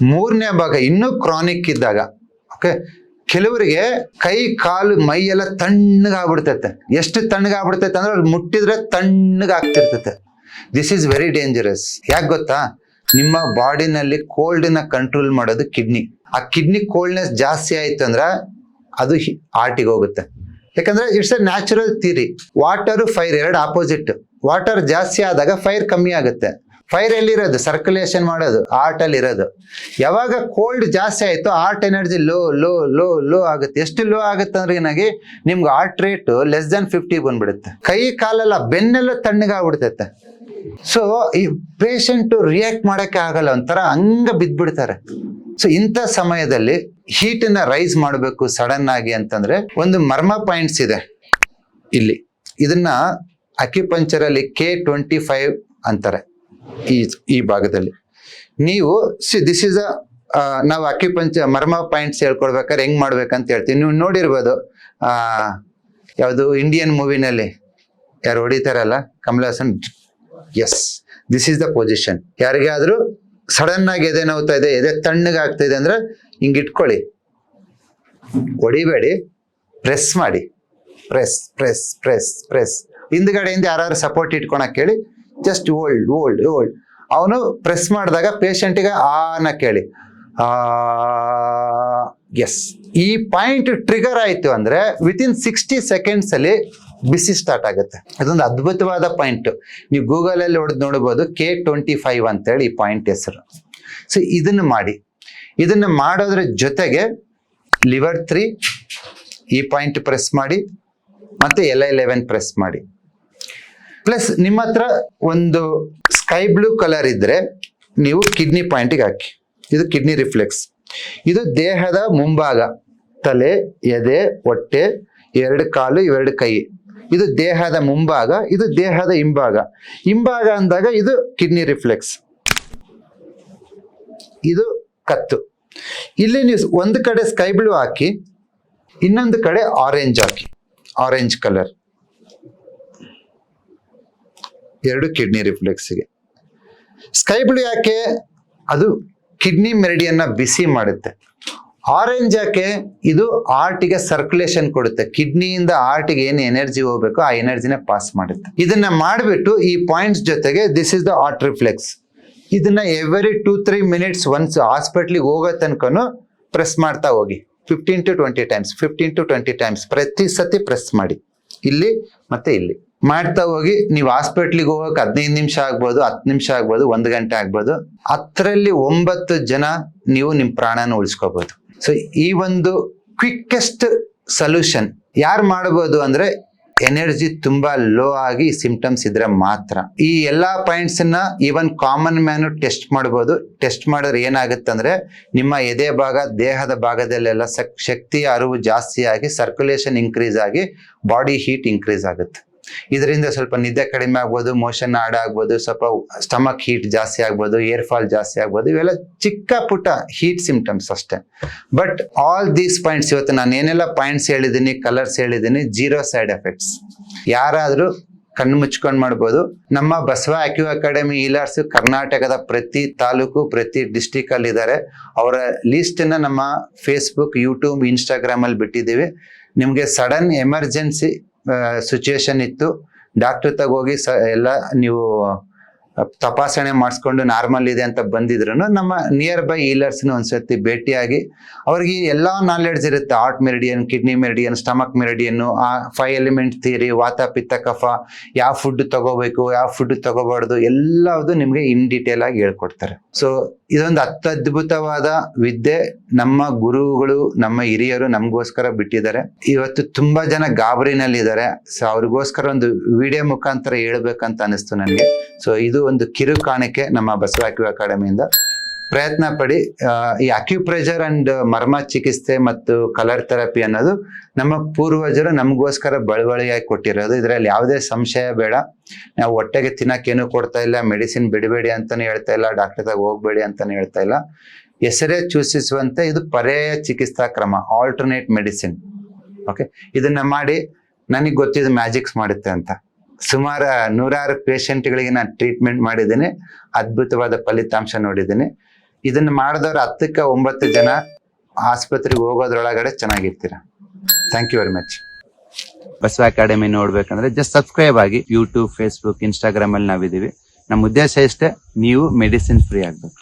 ಮೂರನೇ ಭಾಗ ಇನ್ನೂ ಕ್ರಾನಿಕ್ ಇದ್ದಾಗ ಓಕೆ ಕೆಲವರಿಗೆ ಕೈ, ಕಾಲು, ಮೈ ಎಲ್ಲ ತಣ್ಣಗಾಗ್ಬಿಡ್ತೈತೆ. ಎಷ್ಟು ತಣ್ಣಗಾಗ್ಬಿಡ್ತೈತೆ ಅಂದ್ರೆ ಅವ್ರು ಮುಟ್ಟಿದ್ರೆ ತಣ್ಣಗಾಗ್ತಿರ್ತೈತೆ. ದಿಸ್ ಈಸ್ ವೆರಿ ಡೇಂಜರಸ್ ಯಾಕೆ ಗೊತ್ತಾ? ನಿಮ್ಮ ಬಾಡಿನಲ್ಲಿ ಕೋಲ್ಡ್ನ ಕಂಟ್ರೋಲ್ ಮಾಡೋದು ಕಿಡ್ನಿ ಆ ಕಿಡ್ನಿ ಕೋಲ್ಡ್ನೆಸ್ ಜಾಸ್ತಿ ಆಯ್ತು ಅಂದ್ರೆ ಅದು ಆರ್ಟಿಗೆ ಹೋಗುತ್ತೆ. ಯಾಕಂದ್ರೆ it's a natural theory water fire ಎರಡು ಆಪೋಸಿಟ್ ವಾಟರ್ ಜಾಸ್ತಿ ಆದಾಗ ಫೈರ್ ಕಮ್ಮಿ ಆಗುತ್ತೆ. ಫೈರ್ ಎಲ್ಲಿರೋದು ಸರ್ಕ್ಯುಲೇಷನ್ ಮಾಡೋದು ಆರ್ಟ್ ಅಲ್ಲಿ ಇರೋದು. ಯಾವಾಗ ಕೋಲ್ಡ್ ಜಾಸ್ತಿ ಆಯಿತು heart energy low low low low ಆಗುತ್ತೆ. ಎಷ್ಟು ಲೋ ಆಗುತ್ತೆ ಅಂದ್ರೆ ಏನಾಗಿ ನಿಮ್ಗೆ heart rate less than fifty ಬಂದ್ಬಿಡುತ್ತೆ. ಕೈ ಕಾಲೆಲ್ಲ ಬೆನ್ನೆಲ್ಲ ತಣ್ಣಗಾಗ್ಬಿಡ್ತೈತೆ ಸೊ ಈ ಪೇಷಂಟ್ ರಿಯಾಕ್ಟ್ ಮಾಡಕ್ಕೆ ಆಗಲ್ಲ, ಒಂಥರ ಹಂಗ ಬಿದ್ದ್ಬಿಡ್ತಾರೆ ಸೊ ಇಂಥ ಸಮಯದಲ್ಲಿ ಹೀಟ್ನ ರೈಸ್ ಮಾಡಬೇಕು ಸಡನ್ ಆಗಿ ಅಂತಂದ್ರೆ ಒಂದು ಮರ್ಮ ಪಾಯಿಂಟ್ಸ್ ಇದೆ. ಇಲ್ಲಿ, ಇದನ್ನ ಅಕ್ಯುಪಂಚರ್ ಅಲ್ಲಿ ಕೆ ಟ್ವೆಂಟಿ ಫೈವ್ ಅಂತಾರೆ. ಈ ಈ ಭಾಗದಲ್ಲಿ. ನೀವು ಸಿ ದಿಸ್ ಇಸ್ ಅ ನಾವು ಅಕ್ಯುಪಂಚ ಮರ್ಮ ಪಾಯಿಂಟ್ಸ್ ಹೇಳ್ಕೊಡ್ಬೇಕಾದ್ರೆ ಹೆಂಗ್ ಮಾಡ್ಬೇಕಂತ ಹೇಳ್ತೀವಿ. ನೀವು ನೋಡಿರ್ಬೋದು ಯಾವುದು ಇಂಡಿಯನ್ ಮೂವಿನಲ್ಲಿ ಯಾರು ಹೊಡಿತಾರಲ್ಲ, Kamal Hassan? Yes this is the position ಯಾರಿಗಾದ್ರೂ ಸಡನ್ ಆಗಿ ಎದೆ ನೋವ್ತಾ ಇದೆ, ಎದೆ ತಣ್ಣಗೆ ಆಗ್ತಾ ಇದೆ ಅಂದ್ರೆ ಹಿಂಗೆ ಇಟ್ಕೊಳ್ಳಿ. ಹೊಡಿಬೇಡಿ ಪ್ರೆಸ್ ಮಾಡಿ. ಪ್ರೆಸ್ ಪ್ರೆಸ್ ಪ್ರೆಸ್ ಪ್ರೆಸ್ ಹಿಂದ್ಗಡೆಯಿಂದ ಯಾರು ಸಪೋರ್ಟ್ ಇಟ್ಕೊಳಕ್ ಕೇಳಿ ಜಸ್ಟ್ ಓಲ್ಡ್ ಓಲ್ಡ್ ಓಲ್ಡ್ ಅವನು ಪ್ರೆಸ್ ಮಾಡಿದಾಗ ಪೇಷಂಟಿಗೆ ಆನ ಕೇಳಿ. ಆ ಎಸ್ ಈ ಪಾಯಿಂಟ್ ಟ್ರಿಗರ್ ಆಯ್ತು ಅಂದ್ರೆ ವಿತಿನ್ ಸಿಕ್ಸ್ಟಿ ಸೆಕೆಂಡ್ಸಲ್ಲಿ ಬಿಸಿ ಸ್ಟಾರ್ಟ್ ಆಗುತ್ತೆ. ಅದೊಂದು ಅದ್ಭುತವಾದ ಪಾಯಿಂಟ್ ನೀವು ಗೂಗಲಲ್ಲಿ ಹೊಡೆದು ನೋಡಬಹುದು ಕೆ ಟ್ವೆಂಟಿ ಫೈವ್ ಅಂತೇಳಿ ಈ ಪಾಯಿಂಟ್ ಹೆಸರು. ಸೊ ಇದನ್ನು ಮಾಡಿ. ಇದನ್ನ ಮಾಡೋದ್ರ ಜೊತೆಗೆ ಲಿವರ್ ತ್ರೀ ಈ ಪಾಯಿಂಟ್ ಪ್ರೆಸ್ ಮಾಡಿ, ಮತ್ತೆ ಎಲ್ ಐ ಲೆವೆನ್ ಪ್ರೆಸ್ ಮಾಡಿ. ಪ್ಲಸ್ ನಿಮ್ಮ ಹತ್ರ ಒಂದು ಸ್ಕೈ ಬ್ಲೂ ಕಲರ್ ಇದ್ರೆ ನೀವು ಕಿಡ್ನಿ ಪಾಯಿಂಟಿಗೆ ಹಾಕಿ. ಇದು ಕಿಡ್ನಿ ರಿಫ್ಲೆಕ್ಸ್. ಇದು ದೇಹದ ಮುಂಭಾಗ, ತಲೆ, ಎದೆ, ಹೊಟ್ಟೆ, ಎರಡು ಕಾಲು, ಇವೆರಡು ಕೈ. ಇದು ದೇಹದ ಮುಂಭಾಗ, ಇದು ದೇಹದ ಹಿಂಭಾಗ. ಹಿಂಭಾಗ ಅಂದಾಗ ಇದು ಕಿಡ್ನಿ ರಿಫ್ಲೆಕ್ಸ್. ಇದು ಕತ್ತು. ಇಲ್ಲಿ ನೀವು ಒಂದು ಕಡೆ ಸ್ಕೈ ಬ್ಲೂ ಹಾಕಿ, ಇನ್ನೊಂದು ಕಡೆ ಆರೆಂಜ್ ಹಾಕಿ. Orange colour. ಎರಡು ಕಿಡ್ನಿ ರಿಫ್ಲೆಕ್ಸ್ಗೆ ಸ್ಕೈ ಬ್ಲೂ ಯಾಕೆ? ಅದು ಕಿಡ್ನಿ ಮೆರಿಡಿಯನ್ನ ಬಿಸಿ ಮಾಡುತ್ತೆ. ಆರೆಂಜ್ ಯಾಕೆ? ಇದು ಆರ್ಟಿಗೆ ಸರ್ಕ್ಯುಲೇಷನ್ ಕೊಡುತ್ತೆ. ಕಿಡ್ನಿಯಿಂದ ಆರ್ಟಿಗೆ ಏನು ಎನರ್ಜಿ ಹೋಗ್ಬೇಕು ಆ ಎನರ್ಜಿನ ಪಾಸ್ ಮಾಡುತ್ತೆ. ಇದನ್ನ ಮಾಡಿಬಿಟ್ಟು ಈ ಪಾಯಿಂಟ್ಸ್ ಜೊತೆಗೆ this is the heart reflex ಇದನ್ನ every two three minutes once ಹಾಸ್ಪಿಟ್ಲಿಗೆ ಹೋಗೋ ತನಕನು ಪ್ರೆಸ್ ಮಾಡ್ತಾ ಹೋಗಿ. Fifteen to twenty times fifteen to twenty times ಪ್ರತಿ ಸತಿ ಪ್ರೆಸ್ ಮಾಡಿ. ಇಲ್ಲಿ ಮತ್ತೆ ಇಲ್ಲಿ. ಮಾಡ್ತಾ ಹೋಗಿ ನೀವು ಹಾಸ್ಪಿಟ್ಲಿಗೆ ಹೋಗಕ್ಕೆ ಹದಿನೈದು ನಿಮಿಷ ಆಗ್ಬೋದು, ಹತ್ತು ನಿಮಿಷ ಆಗ್ಬೋದು, ಒಂದು ಗಂಟೆ ಆಗ್ಬೋದು. ಹತ್ತರಲ್ಲಿ ಒಂಬತ್ತು ಜನ ನೀವು ನಿಮ್ಮ ಪ್ರಾಣನ ಉಳಿಸ್ಕೋಬಹುದು ಸೊ ಈ ಒಂದು ಕ್ವಿಕ್ಕೆಸ್ಟ್ ಸೊಲ್ಯೂಷನ್ ಯಾರು ಮಾಡಬಹುದು ಅಂದ್ರೆ ಎನರ್ಜಿ ತುಂಬಾ ಲೋ ಆಗಿ ಸಿಂಪ್ಟಮ್ಸ್ ಇದ್ರೆ ಮಾತ್ರ. ಈ ಎಲ್ಲಾ ಪಾಯಿಂಟ್ಸ್ನ ಈವನ್ ಕಾಮನ್ ಮ್ಯಾನು ಟೆಸ್ಟ್ ಮಾಡಬಹುದು ಟೆಸ್ಟ್ ಮಾಡಿದ್ರೆ ಏನಾಗುತ್ತೆ ಅಂದ್ರೆ ನಿಮ್ಮ ಎದೆ ಭಾಗ, ದೇಹದ ಭಾಗದಲ್ಲೆಲ್ಲ ಶಕ್ತಿಯ ಅರಿವು ಜಾಸ್ತಿ ಆಗಿ ಸರ್ಕ್ಯುಲೇಷನ್ ಇನ್ಕ್ರೀಸ್ ಆಗಿ ಬಾಡಿ ಹೀಟ್ ಇನ್ಕ್ರೀಸ್ ಆಗುತ್ತೆ. ಇದರಿಂದ ಸ್ವಲ್ಪ ನಿದ್ದೆ ಕಡಿಮೆ ಆಗ್ಬೋದು ಮೋಷನ್ ಆಡ್ ಆಗ್ಬೋದು, ಸ್ವಲ್ಪ ಸ್ಟಮಕ್ ಹೀಟ್ ಜಾಸ್ತಿ ಆಗ್ಬೋದು ಏರ್ ಫಾಲ್ ಜಾಸ್ತಿ ಆಗ್ಬೋದು, ಇವೆಲ್ಲ ಚಿಕ್ಕ ಪುಟ್ಟ ಹೀಟ್ ಸಿಂಪ್ಟಮ್ಸ್ ಅಷ್ಟೇ. ಬಟ್ ಆಲ್ ದೀಸ್ ಪಾಯಿಂಟ್ಸ್ ಇವತ್ತು ನಾನು ಏನೆಲ್ಲ ಪಾಯಿಂಟ್ಸ್ ಹೇಳಿದ್ದೀನಿ ಕಲರ್ಸ್ ಹೇಳಿದ್ದೀನಿ ಜೀರೋ ಸೈಡ್ ಎಫೆಕ್ಟ್ಸ್ ಯಾರಾದರೂ ಕಣ್ಣು ಮುಚ್ಕೊಂಡು ಮಾಡ್ಬೋದು. ನಮ್ಮ ಬಸವ ಆಕ್ಯೂ ಅಕಾಡೆಮಿ ಇಲಾರ್ಸ್ ಕರ್ನಾಟಕದ ಪ್ರತಿ ತಾಲೂಕು, ಪ್ರತಿ ಡಿಸ್ಟಿಕ್ ಅಲ್ಲಿ ಇದ್ದಾರೆ. ಅವರ ಲಿಸ್ಟ್ನ ನಮ್ಮ ಫೇಸ್ಬುಕ್ ಯೂಟ್ಯೂಬ್ ಇನ್ಸ್ಟಾಗ್ರಾಮ್ ಅಲ್ಲಿ ಬಿಟ್ಟಿದ್ದೀವಿ. ನಿಮಗೆ ಸಡನ್ ಎಮರ್ಜೆನ್ಸಿ ಸಿಚುಯೇಷನ್ ಇತ್ತು. ಡಾಕ್ಟರ್ ತಗೋಗಿ ಸ ಎಲ್ಲ ನೀವು ತಪಾಸಣೆ ಮಾಡಿಸ್ಕೊಂಡು ನಾರ್ಮಲ್ ಇದೆ ಅಂತ ಬಂದಿದ್ರು ನಮ್ಮ ನಿಯರ್ ಬೈ ಈಲರ್ಸ್ನ ಒಂದ್ಸತಿ ಭೇಟಿಯಾಗಿ ಅವ್ರಿಗೆ ಎಲ್ಲ ನಾಲೆಡ್ಜ್ ಇರುತ್ತೆ. Heart meridian kidney meridian stomach meridian ಆ ಫೈವ್ ಎಲಿಮೆಂಟ್ ಥಿಯರಿ ವಾತ ಪಿತ್ತ ಕಫ ಯಾವ ಫುಡ್ ತಗೋಬೇಕು, ಯಾವ ಫುಡ್ ತಗೋಬಾರ್ದು ಎಲ್ಲದು ನಿಮಗೆ ಇನ್ ಡೀಟೇಲ್ ಆಗಿ ಹೇಳ್ಕೊಡ್ತಾರೆ. ಸೊ ಇದೊಂದು ಅತ್ಯದ್ಭುತವಾದ ವಿದ್ಯೆ. ನಮ್ಮ ಗುರುಗಳು, ನಮ್ಮ ಹಿರಿಯರು ನಮಗೋಸ್ಕರ ಬಿಟ್ಟಿದ್ದಾರೆ. ಇವತ್ತು ತುಂಬಾ ಜನ ಗಾಬರಿನಲ್ಲಿದ್ದಾರೆ. ಸೊ ಅವ್ರಿಗೋಸ್ಕರ ಒಂದು ವಿಡಿಯೋ ಮುಖಾಂತರ ಹೇಳ್ಬೇಕಂತ ಅನಿಸ್ತು ನನಗೆ. ಸೊ ಇದು ಒಂದು ಕಿರು ಕಾಣಿಕೆ ನಮ್ಮ ಬಸವ ಅಕ್ಯೂ ಅಕಾಡೆಮಿಯಿಂದ. ಪ್ರಯತ್ನ ಪಡಿ ಈ ಅಕ್ಯುಪ್ರೆಷರ್ ಅಂಡ್ ಮರ್ಮ ಚಿಕಿತ್ಸೆ ಮತ್ತು ಕಲರ್ ಥೆರಪಿ ಅನ್ನೋದು ನಮ್ಮ ಪೂರ್ವಜರು ನಮಗೋಸ್ಕರ ಬಳುವಳಿಯಾಗಿ ಕೊಟ್ಟಿರೋದು. ಇದರಲ್ಲಿ ಯಾವುದೇ ಸಂಶಯ ಬೇಡ. ನಾವು ಹೊಟ್ಟೆಗೆ ತಿನ್ನಕ್ಕೇನು ಕೊಡ್ತಾ ಇಲ್ಲ, ಮೆಡಿಸಿನ್ ಬಿಡಬೇಡಿ ಅಂತಾನೆ ಹೇಳ್ತಾ ಇಲ್ಲ ಡಾಕ್ಟರ್ ತಾಗ ಹೋಗ್ಬೇಡಿ ಅಂತಾನೆ ಹೇಳ್ತಾ ಇಲ್ಲ. ಹೆಸರೇ ಚೂಸಿಸುವಂತೆ ಇದು ಪರ್ಯಾಯ ಚಿಕಿತ್ಸಾ ಕ್ರಮ ಆಲ್ಟರ್ನೇಟ್ ಮೆಡಿಸಿನ್ ಓಕೆ ಇದನ್ನ ಮಾಡಿ, ನನಗೆ ಗೊತ್ತಿದ್ದು ಮ್ಯಾಜಿಕ್ಸ್ ಮಾಡುತ್ತೆ ಅಂತ. ಸುಮಾರು ನೂರಾರು ಪೇಷಂಟ್ಗಳಿಗೆ ನಾನು ಟ್ರೀಟ್ಮೆಂಟ್ ಮಾಡಿದ್ದೀನಿ. ಅದ್ಭುತವಾದ ಫಲಿತಾಂಶ ನೋಡಿದ್ದೀನಿ. ಇದನ್ನ ಮಾಡಿದವ್ರು ಹತ್ತಕ್ಕೆ ಒಂಬತ್ತು ಜನ ಆಸ್ಪತ್ರೆಗೆ ಹೋಗೋದ್ರೊಳಗಡೆ ಚೆನ್ನಾಗಿರ್ತೀರ? Thank you very much Basava academy ನೋಡ್ಬೇಕಂದ್ರೆ ಜಸ್ಟ್ ಸಬ್ಸ್ಕ್ರೈಬ್ ಆಗಿ ಯೂಟ್ಯೂಬ್ ಫೇಸ್ಬುಕ್ ಇನ್ಸ್ಟಾಗ್ರಾಮ್ ಅಲ್ಲಿ ನಾವಿದ್ದೀವಿ. ನಮ್ಮ ಉದ್ದೇಶ ಇಷ್ಟೇ, ನೀವು ಮೆಡಿಸಿನ್ ಫ್ರೀ ಆಗ್ಬೇಕು.